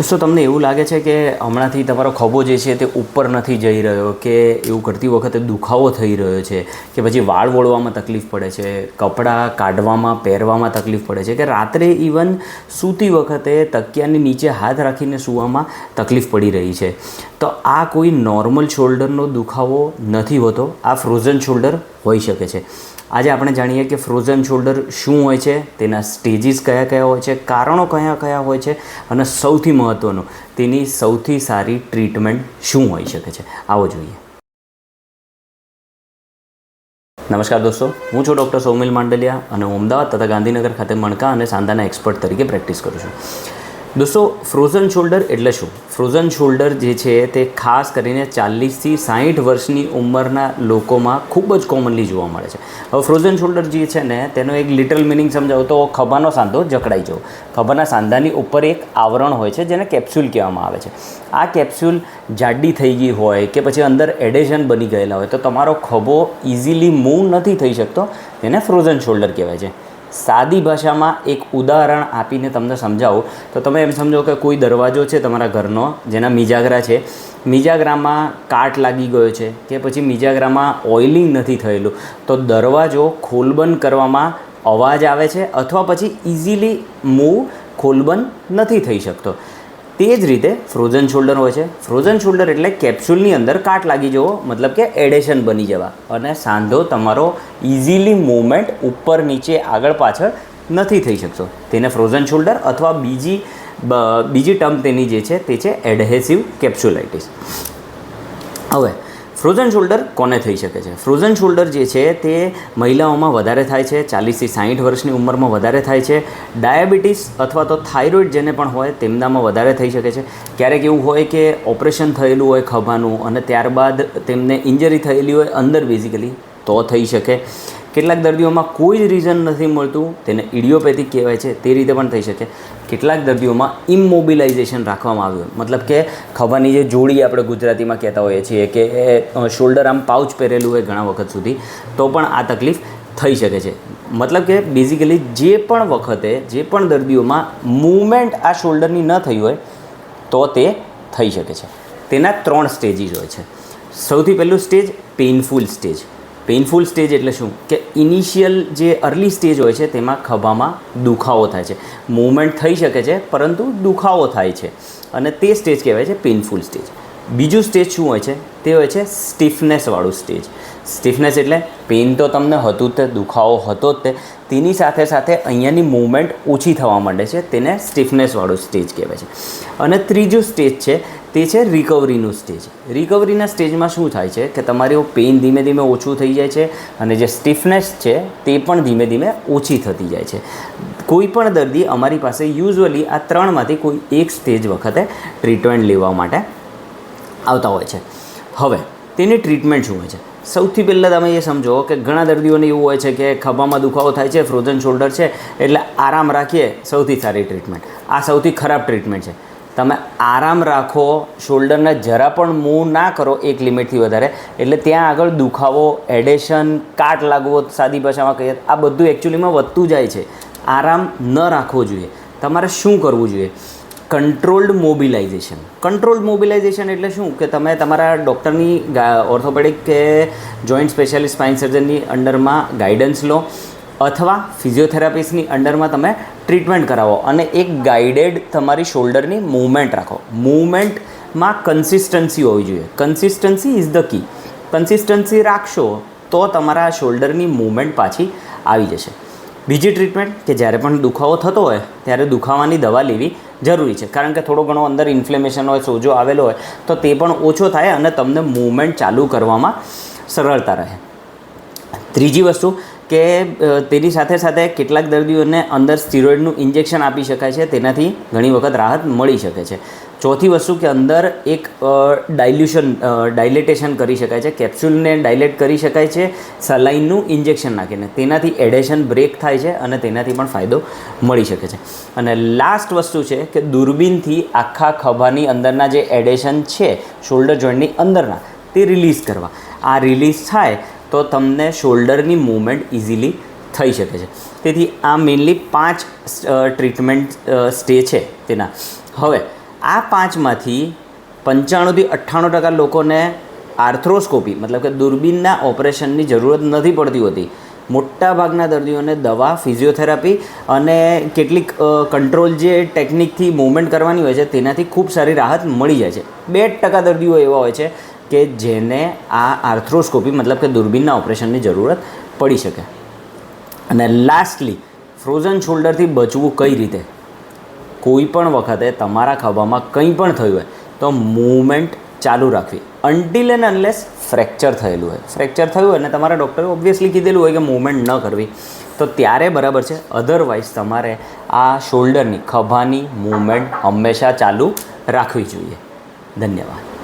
દોસ્તો તમને એવું લાગે છે કે હમણાંથી તમારો ખભો જે છે તે ઉપર નથી જઈ રહ્યો કે એવું કરતી વખતે દુખાવો થઈ રહ્યો છે કે પછી વાળ વળવામાં તકલીફ પડે છે, કપડાં કાઢવામાં, પહેરવામાં તકલીફ પડે છે કે રાત્રે ઇવન સૂતી વખતે તકિયાની નીચે હાથ રાખીને સૂવામાં તકલીફ પડી રહી છે? તો આ કોઈ નોર્મલ શોલ્ડરનો દુખાવો નથી હોતો. આ ફ્રોઝન શોલ્ડર હોઈ શકે છે. આજે આપણે જાણીએ કે ફ્રોઝન શોલ્ડર શું હોય છે, તેના સ્ટેજીસ કયા કયા હોય છે, કારણો કયા કયા હોય છે અને સૌથી મહત્ત્વનું તેની સૌથી સારી ટ્રીટમેન્ટ શું હોઈ શકે છે. આવો જોઈએ. નમસ્કાર દોસ્તો, હું છું ડૉક્ટર સૌમિલ માંડલિયા અને હું અમદાવાદ તથા ગાંધીનગર ખાતે મણકા અને સાંધાના એક્સપર્ટ તરીકે પ્રેક્ટિસ કરું છું. દોસ્તો ફ્રોઝન શોલ્ડર એટલે શું? ફ્રોઝન શોલ્ડર જે છે તે ખાસ કરીને ચાલીસથી સાહીઠ વર્ષની ઉંમરના લોકોમાં ખૂબ જ કોમનલી જોવા મળે છે. હવે ફ્રોઝન શોલ્ડર જે છે ને, તેનો એક લિટલ મિનિંગ સમજાવું તો ખભાનો સાંધો જકડાઈ જવો. ખભાના સાંધાની ઉપર એક આવરણ હોય છે, જેને કેપ્સ્યુલ કહેવામાં આવે છે. આ કેપ્સ્યુલ જાડી થઈ ગઈ હોય કે પછી અંદર એડેશન બની ગયેલા હોય, તો તમારો ખભો ઇઝીલી મૂવ નથી થઈ શકતો તેને ફ્રોઝન શોલ્ડર કહેવાય છે. સાદી ભાષામાં એક ઉદાહરણ આપીને તમને સમજાવું. તો તમે એમ સમજો કે કોઈ દરવાજો છે તમારા ઘરનો, જેના મિજાગરા છે. મિજાગરામાં કાટ લાગી ગયો છે કે પછી મિજાગરામાં ઓઇલિંગ નથી થયેલું. તો દરવાજો ખોલબંધ કરવામાં અવાજ આવે છે અથવા પછી ઇઝીલી મૂવ ખોલબંધ નથી થઈ શકતો. તે જ રીતે ફ્રોઝન શોલ્ડર હોય છે. ફ્રોઝન શોલ્ડર એટલે કેપ્સ્યુલની અંદર કાટ લાગી જવો, મતલબ કે એડેશન બની જવા. અને સાંધો તમારો ઇઝીલી મૂવમેન્ટ ઉપર નીચે આગળ પાછળ નથી થઈ શકતો. તેને ફ્રોઝન શોલ્ડર અથવા બીજી બીજી ટર્મ તેની જે છે તે છે એડહેસિવ કેપ્સ્યુલાઇટિસ હવે ફ્રોઝન શોલ્ડર કોને થઈ શકે છે? ફ્રોઝન શોલ્ડર જે છે તે મહિલાઓમાં વધારે થાય છે, ચાલીસથી સાહીઠ વર્ષની ઉંમરમાં વધારે થાય છે. ડાયાબિટીસ અથવા તો થાઇરોઇડ જેને પણ હોય તેમનામાં વધારે થઈ શકે છે. ક્યારેક એવું હોય કે ઓપરેશન થયેલું હોય ખભાનું અને ત્યારબાદ તેમને ઇન્જરી થયેલી હોય અંદર બેઝિકલી તો થઈ શકે. કેટલાક દર્દીઓમાં કોઈ જ રીઝન નથી મળતું, તેને ઇડિયોપેથિક કહેવાય છે, તે રીતે પણ થઈ શકે. કેટલાક દર્દીઓમાં ઇમોબિલાઇઝેશન રાખવામાં આવ્યું મતલબ કે ખભાની જે જોડી આપણે ગુજરાતીમાં કહેતા હોઈએ છીએ કે એ શોલ્ડર આમ પાઉચ પહેરેલું હોય ઘણા વખત સુધી, તો પણ આ તકલીફ થઈ શકે છે. મતલબ કે બેઝિકલી જે પણ વખતે, જે પણ દર્દીઓમાં મૂવમેન્ટ આ શોલ્ડરની ન થઈ હોય, તો તે થઈ શકે છે. તેના ત્રણ સ્ટેજીસ હોય છે. સૌથી પહેલું stage painful stage painful stage એટલે શું? કે ઇનિશિયલ જે અર્લી સ્ટેજ હોય છે, તેમાં ખભામાં દુખાવો થાય છે. મૂવમેન્ટ થઈ શકે છે, પરંતુ દુખાવો થાય છે. અને તે સ્ટેજ કહેવાય છે પેઇનફુલ સ્ટેજ બીજું સ્ટેજ શું હોય છે? તે હોય છે સ્ટીફનેસવાળું સ્ટેજ સ્ટીફનેસ એટલે પેઇન તો તમને હતું તે, દુખાવો હતો જ તે. તેની સાથે સાથે અહીંયાની મૂવમેન્ટ ઓછી થવા માંડે છે, તેને સ્ટીફનેસવાળું સ્ટેજ કહેવાય છે. અને ત્રીજું સ્ટેજ છે તે છે રિકવરીનું સ્ટેજ રિકવરીના સ્ટેજમાં શું થાય છે? કે તમારું પેઇન ધીમે ધીમે ઓછું થઈ જાય છે અને જે સ્ટીફનેસ છે તે પણ ધીમે ધીમે ઓછી થતી જાય છે. કોઈ પણ દર્દી અમારી પાસે યુઝઅલી આ ત્રણમાંથી કોઈ એક સ્ટેજ વખતે ટ્રીટમેન્ટ લેવા માટે આવતા હોય છે. હવે, તેની ટ્રીટમેન્ટ શું હોય છે? સૌથી પહેલાં તમે એ સમજો કે ઘણા દર્દીઓને એવું હોય છે કે ખભામાં દુખાવો થાય છે ફ્રોઝન શોલ્ડર છે, એટલે આરામ રાખીએ, સૌથી સારી ટ્રીટમેન્ટ આ સૌથી ખરાબ ટ્રીટમેન્ટ છે. તમે આરામ રાખો, શોલ્ડરને જરા પણ મૂવ ના કરો એક લિમિટથી વધારે, એટલે ત્યાં આગળ દુખાવો, એડેશન, કાટ લાગવો, સાદી ભાષામાં કહીએ, આ બધું એકચ્યુઅલીમાં વધતું જાય છે. આરામ ન રાખવો જોઈએ. તમારે શું કરવું જોઈએ? કંટ્રોલ્ડ મોબિલાઇઝેશન કંટ્રોલ્ડ મોબિલાઇઝેશન એટલે શું? કે તમે તમારા ડૉક્ટરની ઓર્થોપેડિક કે જોઈન્ટ સ્પેશિયાલિસ્ટ સ્પાઇન સર્જનની અંડરમાં ગાઈડન્સ લો. અથવા ફિઝિયોથેરાપિસ્ટની અંડરમાં તમે ટ્રીટમેન્ટ કરાવો અને એક ગાઈડેડ તમારી શોલ્ડરની મૂવમેન્ટ રાખો. મૂવમેન્ટમાં કન્સિસ્ટન્સી હોવી જોઈએ. Consistency is the key. Consistency રાખશો તો તમારા શોલ્ડરની મૂવમેન્ટ પાછી આવી જશે. બીજી ટ્રીટમેન્ટ કે જ્યારે પણ દુખાવો થતો હોય, ત્યારે દુખાવાની દવા લેવી જરૂરી છે. કારણ કે થોડો ઘણો અંદર ઇન્ફ્લેમેશન હોય, સોજો આવેલો હોય, તો તે પણ ઓછો થાય અને તમને મૂવમેન્ટ ચાલુ કરવામાં સરળતા રહે. ત્રીજી વસ્તુ કે તેની સાથે સાથે કેટલાક દર્દીઓને અંદર સ્ટીરોઇડનું ઇન્જેક્શન આપી શકાય છે, તેનાથી ઘણી વખત રાહત મળી શકે છે. ચોથી વસ્તુ કે અંદર એક ડાયલ્યુશન ડાયલેટેશન કરી શકાય છે કેપ્સ્યુલને ડાયલેટ કરી શકાય છે સલાઇનનું ઇન્જેક્શન નાખીને. તેનાથી એડેશન બ્રેક થાય છે અને તેનાથી પણ ફાયદો મળી શકે છે. અને લાસ્ટ વસ્તુ છે કે દૂરબીનથી આખા ખભાની અંદરના જે એડેશન છે શોલ્ડર જોઈન્ટની અંદરના, તે રિલીઝ કરવા. આ રિલીઝ થાય તો તમને શોલ્ડરની મૂવમેન્ટ ઇઝીલી થઈ શકે છે. તેથી આ મેઇનલી પાંચ ટ્રીટમેન્ટ સ્ટે છે તેના. હવે, આ પાંચમાંથી પંચાણુંથી અઠ્ઠાણું ટકા લોકોને આર્થ્રોસ્કોપી મતલબ કે દૂરબીનના ઓપરેશનની જરૂરત નથી પડતી હોતી. મોટાભાગના દર્દીઓને દવા ફિઝિયોથેરાપી અને કેટલીક કંટ્રોલ જે ટેકનિકથી મૂવમેન્ટ કરવાની હોય છે, તેનાથી ખૂબ સારી રાહત મળી જાય છે. બે ટકા દર્દીઓ એવા હોય છે કે જેને આ આર્થ્રોસ્કોપી મતલબ કે દૂરબીનના ઓપરેશનની જરૂરત પડી શકે. અને લાસ્ટલી ફ્રોઝન શોલ્ડરથી બચવું કઈ રીતે? કોઈ પણ વખતે તમારા ખભામાં કંઈ પણ થયું હોય, તો મૂવમેન્ટ ચાલુ રાખવી. અનટિલ એન્ડ અનલેસ ફ્રેક્ચર થયેલું હોય. ફ્રેક્ચર થયું હોય અને તમારા ડૉક્ટરે ઓબ્વિયસલી કીધેલું હોય કે મૂવમેન્ટ ન કરવી. તો ત્યારે બરાબર છે અધરવાઇઝ તમારે આ શોલ્ડરની ખભાની મૂવમેન્ટ હંમેશા ચાલુ રાખવી જોઈએ. ધન્યવાદ.